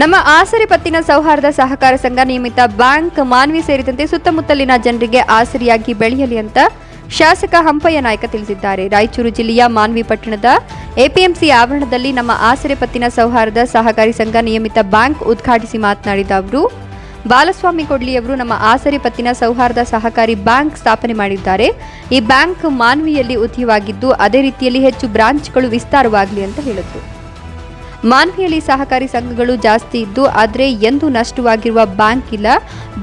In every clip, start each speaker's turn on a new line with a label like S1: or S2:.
S1: ನಮ್ಮ ಆಸರೆ ಪತ್ತಿನ ಸೌಹಾರ್ದ ಸಹಕಾರ ಸಂಘ ನಿಯಮಿತ ಬ್ಯಾಂಕ್ ಮಾನ್ವಿ ಸೇರಿದಂತೆ ಸುತ್ತಮುತ್ತಲಿನ ಜನರಿಗೆ ಆಸರಿಯಾಗಿ ಬೆಳೆಯಲಿ ಅಂತ ಶಾಸಕ ಹಂಪಯ್ಯ ನಾಯ್ಕ ತಿಳಿಸಿದ್ದಾರೆ. ರಾಯಚೂರು ಜಿಲ್ಲೆಯ ಮಾನ್ವಿ ಪಟ್ಟಣದ ಎಪಿಎಂಸಿ ಆವರಣದಲ್ಲಿ ನಮ್ಮ ಆಸರೆ ಪತ್ತಿನ ಸೌಹಾರ್ದ ಸಹಕಾರಿ ಸಂಘ ನಿಯಮಿತ ಬ್ಯಾಂಕ್ ಉದ್ಘಾಟಿಸಿ ಮಾತನಾಡಿದ ಅವರು, ಬಾಲಸ್ವಾಮಿ ಕೊಡ್ಲಿಯವರು ನಮ್ಮ ಆಸರೆ ಪತ್ತಿನ ಸೌಹಾರ್ದ ಸಹಕಾರಿ ಬ್ಯಾಂಕ್ ಸ್ಥಾಪನೆ ಮಾಡಿದ್ದಾರೆ. ಈ ಬ್ಯಾಂಕ್ ಮಾನ್ವಿಯಲ್ಲಿ ಉದ್ಯವಾಗಿದ್ದು, ಅದೇ ರೀತಿಯಲ್ಲಿ ಹೆಚ್ಚು ಬ್ರಾಂಚ್ಗಳು ವಿಸ್ತಾರವಾಗಲಿ ಅಂತ ಹೇಳಿದರು. ಮಾನ್ವಿಯಲ್ಲಿ ಸಹಕಾರಿ ಸಂಘಗಳು ಜಾಸ್ತಿ ಇದ್ದು, ಆದರೆ ಎಂದು ನಷ್ಟವಾಗಿರುವ ಬ್ಯಾಂಕ್ ಇಲ್ಲ.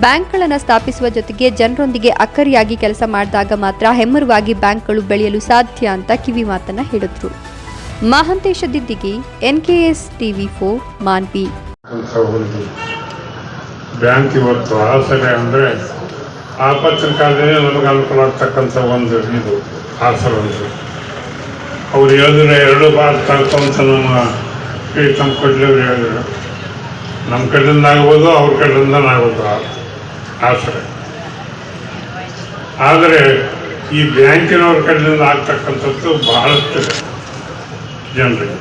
S1: ಬ್ಯಾಂಕ್ಗಳನ್ನು ಸ್ಥಾಪಿಸುವ ಜೊತೆಗೆ ಜನರೊಂದಿಗೆ ಅಕ್ಕರಿಯಾಗಿ ಕೆಲಸ ಮಾಡಿದಾಗ ಮಾತ್ರ ಹೆಮ್ಮರವಾಗಿ ಬ್ಯಾಂಕ್ಗಳು ಬೆಳೆಯಲು ಸಾಧ್ಯ ಅಂತ ಕಿವಿ ಮಾತನ್ನ ಹೇಳಿದ್ರು. Mahantesh Diddigi, NKS TV four, Manvi.
S2: Bank ಇವತ್ತು ಆಸರೆ ಅಂದರೆ ಆಪತ್ತಿನ ಕಾಲದಲ್ಲಿ ನಮಗೆ ಅನುಕೂಲ ಆಗ್ತಕ್ಕಂಥ ಒಂದು ಇದು, ಆಸರೆ ಒಂದು. ಅವ್ರು ಹೇಳಿದ್ರೆ ಎರಡು ಬಾರ್ ತಗೊಂತ ನಮ್ಮ ಪ್ರೀತಮ್ ಕೊಡ್ಲಿ ಅವ್ರು ಹೇಳಿದ್ರು. ನಮ್ಮ ಕಡೆಯಿಂದ ಆಗ್ಬೋದು, ಅವ್ರ ಕಡೆಯಿಂದ ಆಗ್ಬೋದು ಆಸರೆ. ಆದರೆ ಈ ಬ್ಯಾಂಕಿನವ್ರ ಕಡೆಯಿಂದ ಆಗ್ತಕ್ಕಂಥದ್ದು ಬಹಳಷ್ಟು ಜನರಿಗೆ.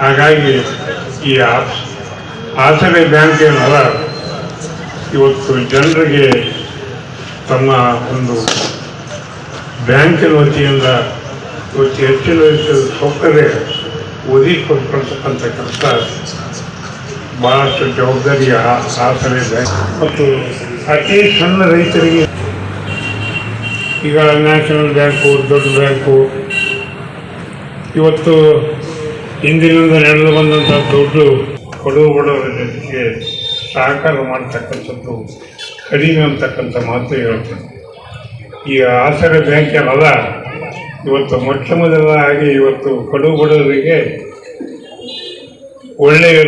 S2: ಹಾಗಾಗಿ ಈ ಆಸರೆ ಬ್ಯಾಂಕ್ ಏನಲ್ಲ, ಇವತ್ತು ಜನರಿಗೆ ತಮ್ಮ ಒಂದು ಬ್ಯಾಂಕಿನ ವತಿಯಿಂದ ಇವತ್ತು ಹೆಚ್ಚಿನ ರೀತಿಯ ಸೌಕರ್ಯ ಒದಗಿಕೊಡ್ಕೊಳ್ತಕ್ಕಂಥ ಕೆಲಸ ಭಾಳಷ್ಟು ಜವಾಬ್ದಾರಿಯ ಆ- ಬ್ಯಾಂಕ್ ಮತ್ತು ಅತಿ ಸಣ್ಣ ರೈತರಿಗೆ ಈಗ ನ್ಯಾಷನಲ್ ಬ್ಯಾಂಕು, ದೊಡ್ಡ ಬ್ಯಾಂಕು, ಇವತ್ತು ಹಿಂದಿನಿಂದ ನಡೆದು ಬಂದಂಥ ದುಡ್ಡು ಕೊಡುವ ಬಡವರ ಜೊತೆಗೆ ಸಹಕಾರ ಮಾಡ್ತಕ್ಕಂಥದ್ದು ಕಡಿಮೆ ಅಂತಕ್ಕಂಥ ಮಾತು ಹೇಳ್ತೇನೆ. ಈ ಆಸರೆ ಬ್ಯಾಂಕ್ ಏನಲ್ಲ ಇವತ್ತು ಮೊಟ್ಟ ಮೊದಲಾಗಿ ಇವತ್ತು ಕಡು ಬಡವರಿಗೆ ಒಳ್ಳೆಯ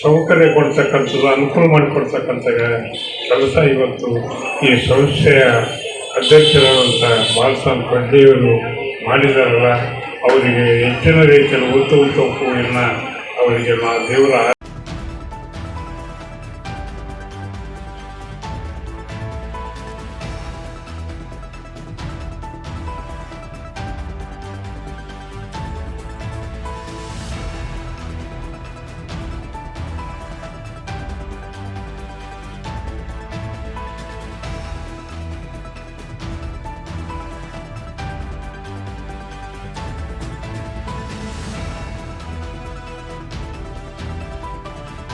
S2: ಸೌಕರ್ಯ ಕೊಡ್ತಕ್ಕಂಥದ್ದು, ಅನುಕೂಲ ಮಾಡಿಕೊಡ್ತಕ್ಕಂಥ ಕೆಲಸ ಇವತ್ತು ಈ ಸಂಸ್ಥೆಯ ಅಧ್ಯಕ್ಷರಾದಂಥ ಬಾಲಸ್ವಾಮಿ ಪಡ್ಡಿಯವರು ಮಾಡಿದಾರಲ್ಲ, ಅವರಿಗೆ ಹೆಚ್ಚಿನ ರೀತಿಯಲ್ಲಿ ಉತ್ತಮ ಹೂವಿನ ಅವರಿಗೆ ಮಾ ದೇವರ